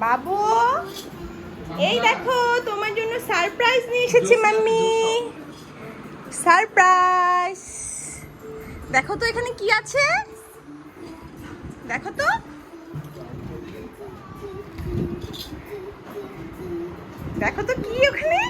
বাবু, এই দেখো, তোমার জন্য সারপ্রাইজ নিয়ে এসেছি, মাম্মি। সারপ্রাইজ দেখো তো এখানে কি আছে? দেখো তো। দেখো তো কি ওখানে?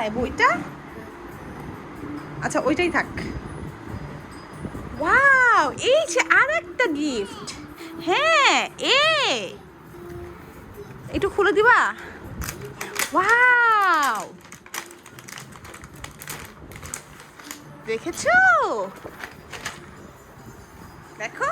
কোথায় বইটা? আচ্ছা ওইটাই থাক। ওয়াও, এই যে আর একটা গিফট হ্যাঁ এ। একটু খুলে দিবা? ওয়াও। দেখেছ? দেখো।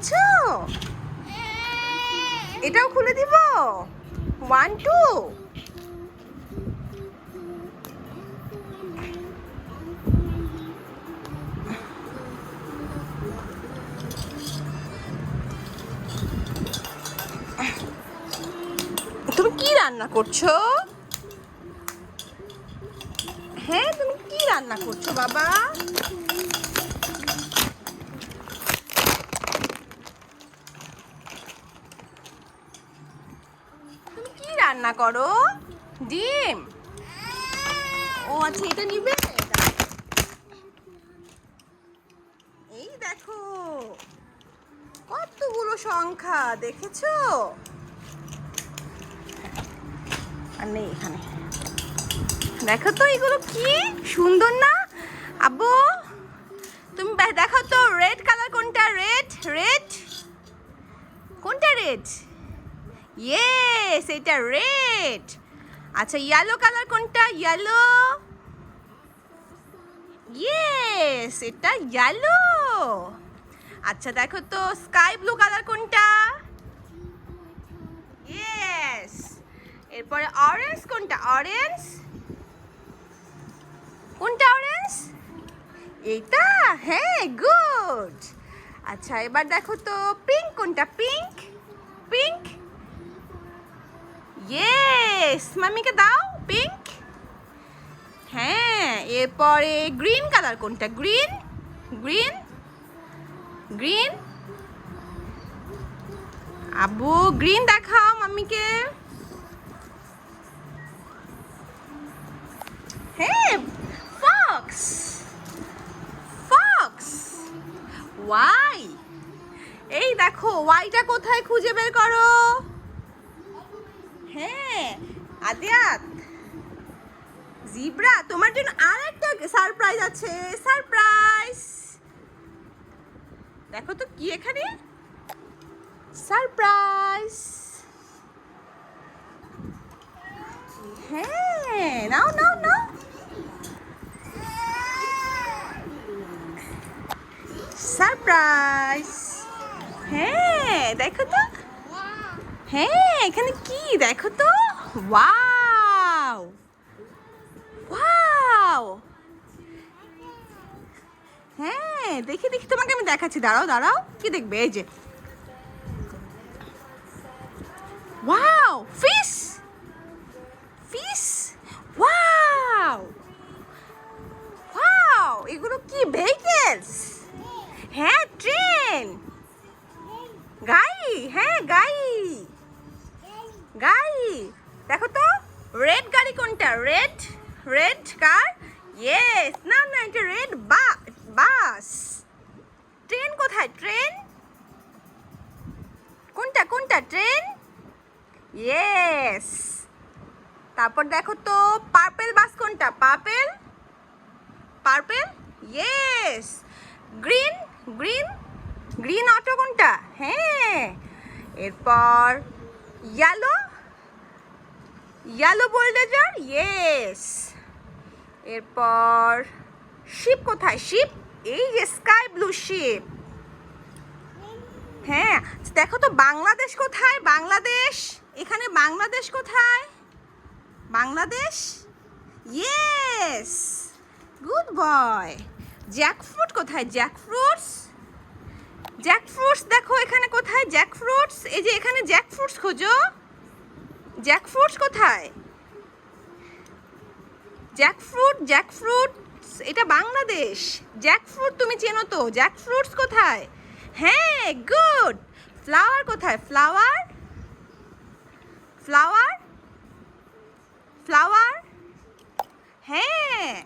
দেখেছ এটাও খুলে দিব? ওয়ান টু তুমি কি রান্না করছ? হ্যাঁ তুমি কি রান্না করছ, বাবা তুমি কি রান্না করো? ডিম? ও আচ্ছা এটা নিবে? এই দেখো, কতগুলো সংখ্যা, দেখেছ? আর নেই এখানে। দেখো তো, এগুলো কি সুন্দর না? আব্বু, তুমি দেখো তো রেড কালার কোনটা? রেড রেড কোনটা রেড ইয়েস এটা রেড আচ্ছা ইয়েলো কালার কোনটা? ইয়েলো ইয়েস এটা ইয়েলো আচ্ছা দেখো তো স্কাই ব্লু কালার কোনটা? ইয়েস এরপরে অরেঞ্জ কোনটা? অরেঞ্জ কোনটা অরেঞ্জ এইটা? হ্যাঁ গুড আচ্ছা এবার দেখো তো পিঙ্ক কোনটা? পিঙ্ক পিঙ্ক ইয়েস মাম্মিকে দাও পিঙ্ক হ্যাঁ এরপরে গ্রিন কালার কোনটা? গ্রিন গ্রিন গ্রিন আব্বু গ্রিন দেখাও মাম্মিকে হ্যাঁ ফক্স ফক্স ওয়াই এই দেখো ওয়াইটা কোথায় খুঁজে বের করো? হ্যাঁ আদিয়াত। জিব্রা, তোমার জন্য আর একটা সারপ্রাইজ আছে সারপ্রাইজ দেখো তো কি এখানে? সারপ্রাইজ হ্যাঁ নাও নাও নাও। সারপ্রাইজ হ্যাঁ দেখো তো। হ্যাঁ এখানে কি? দেখো তো। ওয়াও! ওয়াও! হ্যাঁ দেখি দেখি, তোমাকে আমি দেখাচ্ছি। দাঁড়াও দাঁড়াও। কি দেখবে? এই যে। ওয়াও! বাস। ট্রেন কোথায়? ট্রেন? কোনটা কোনটা? ট্রেন? ইয়েস তারপর দেখো তো পার্পেল বাস কোনটা? Purple purple yes green green green auto কোনটা? হ্যাঁ! এরপর ইয়েলো ইয়েলো বোল্ডেজার ইয়েস এরপর শিপ কোথায়? শিপ এই স্কাই ব্লু শিপ। হ্যাঁ দেখো তো বাংলাদেশ কোথায়? বাংলাদেশ? এখানে বাংলাদেশ কোথায়? Bangladesh? Yes good boy jackfruit কোথায়? জ্যাকফ্রুটস জ্যাকফ্রুটস দেখো এখানে কোথায়? জ্যাকফ্রুটস এই যে এখানে জ্যাকফ্রুটস খোঁজো। জ্যাকফ্রুটস কোথায়? জ্যাকফ্রুট জ্যাকফ্রুট এটা বাংলাদেশ। জ্যাকফ্রুট তুমি চেনো তো? জ্যাকফ্রুটস কোথায়? হ্যাঁ গুড। ফ্লাওয়ার কোথায়? ফ্লাওয়ার? ফ্লাওয়ার? ফ্লাওয়ার? হ্যাঁ।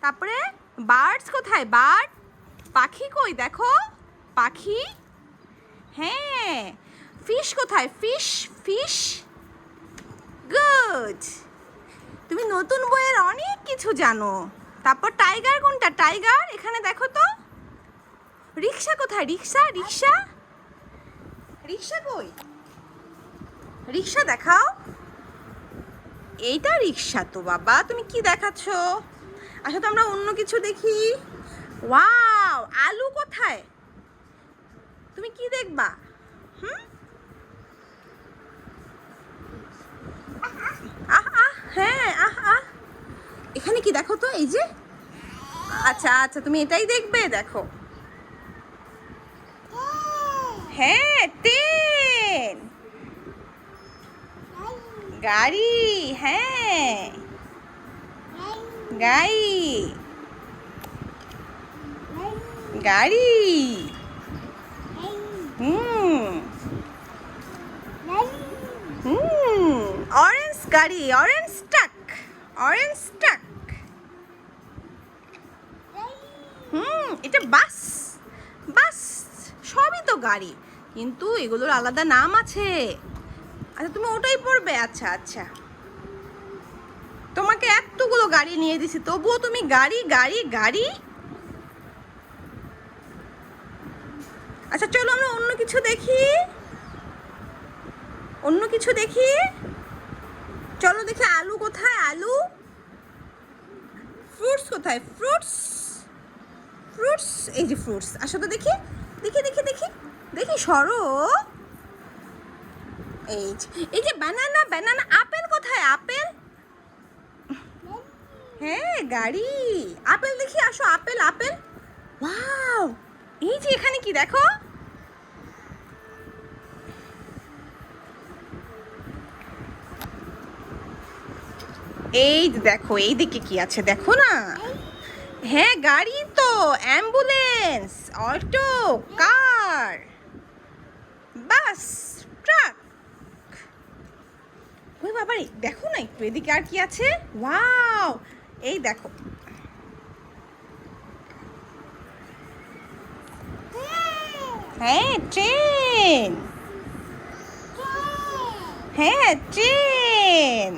তারপরে বার্ডস কোথায়? বার্ড? পাখি কই? দেখো। পাখি? হ্যাঁ। ফিশ কোথায়? ফিশ? ফিশ? গুড। তুমি নতুন বইয়ের অনেক কিছু জানো। তারপর টাইগার কোনটা? টাইগার এখানে দেখো তো। রিক্সা কোথায়? রিক্সা? রিক্সা? রিক্সা কই? রিক্সা দেখাও। এইটা রিক্সা তো বাবা, তুমি কি দেখাচ্ছ? আচ্ছা তো আমরা অন্য কিছু দেখি। ওয়াও, আলু কোথায়? তুমি কি দেখবা? হুম? এখানে কি দেখো তো, এই যে? আচ্ছা আচ্ছা তুমি এটাই দেখবে, দেখো। হ্যাঁ ট্রেন। গাড়ি হ্যাঁ। গাড়ি। গাড়ি। হুম। হুম অরেঞ্জ গাড়ি অরেঞ্জ ট্রাক অরেঞ্জ ট্রাক হুম, এটা বাস। বাস, সবই তো গাড়ি। কিন্তু এগুলোর আলাদা নাম আছে। আচ্ছা তুমি ওটাই পড়বে? আচ্ছা আচ্ছা। তোমাকে এতগুলো গাড়ি নিয়ে দিছি, তবুও তুমি গাড়ি গাড়ি গাড়ি। আচ্ছা চলো আমরা অন্য কিছু দেখি। অন্য কিছু দেখি। চলো দেখি আলু কোথায়? আলু? ফ্রুটস কোথায়? ফ্রুটস ফ্রুটস, এই যে ফ্রুটস, আসো তো দেখি দেখি দেখি দেখি দেখি, সরো। এই যে এই যে ব্যানানা ব্যানানা আপেল কোথায়? আপেল? হ্যাঁ গাড়ি। আপেল দেখি, আসো, আপেল আপেল। ওয়াও, এই যে এখানে কি, দেখো। এই দেখো, এই দিকে কি আছে, দেখো না। হ্যাঁ গাড়ি তো ambulance auto car bus truck ওই বাবারে দেখো না একটু এদিকে আর কি আছে? ওয়াও এই দেখো। হ্যাঁ ট্রেন। হ্যাঁ ট্রেন।